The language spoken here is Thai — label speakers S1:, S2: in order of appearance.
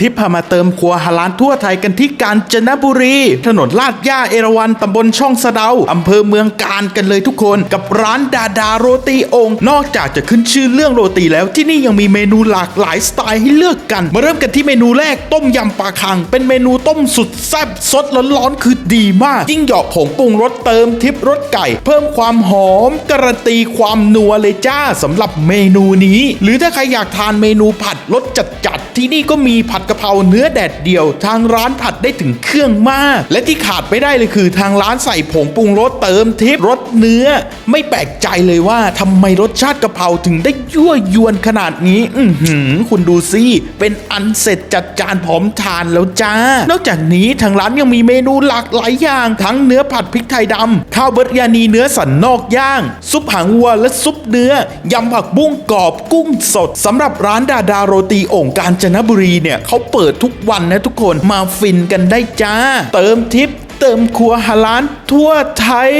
S1: ทิปพามาเติมครัวฮาลานทั่วไทยกันที่กาญจนบุรี ถนนลาดย่าเอราวันตำบลช่องสะเดาอำเภอเมืองกาญกันเลยทุกคนกับร้านดาดาโรตีองค์ นอกจากจะขึ้นชื่อเรื่องโรตีแล้วที่นี่ยังมีเมนูหลากหลายสไตล์ให้เลือกกัน มาเริ่มกันที่เมนูแรกต้มยำปลาคัง เป็นเมนูต้มสุดแซ่บสดร้อนๆคือดีมาก ยิ่งหยาะผงปรุงรสเติมทิปรสไก่ เพิ่มความหอมการันตีความนัวเลยจ้าสำหรับเมนูนี้ หรือถ้าใครอยากทานเมนูผัดรสจัดๆที่นี่ก็มีผัดกะเพราเนื้อแดดเดียว ทางร้านผัดได้ถึงเครื่องมาก และที่ขาดไม่ได้เลยคือ ทางร้านใส่ผงปรุงรสเติมทิปรสเนื้อ ไม่แปลกใจเลยว่าทำไมรสชาติกะเพราถึงได้ยั่วยวนขนาดนี้ อือหือคุณดูสิเป็นอันเสร็จจัดจานพร้อมทานแล้วจ้า นอกจากนี้ทางร้านยังมีเมนูหลากหลายอย่าง ทั้งเนื้อผัดพริกไทยดำข้าวเบิร์ยานีเนื้อสันนอกย่าง ซุปหางวัวและซุปเนื้อยำผักบุ้งกรอบกุ้งสดสำหรับร้านดาดาโรตีโอ่งกาญจนบุรีเนี่ยเขาเปิดทุกวันนะทุกคนมาฟินกันได้จ้า เติมทิปเติมครัวฮาลานทั่วไทย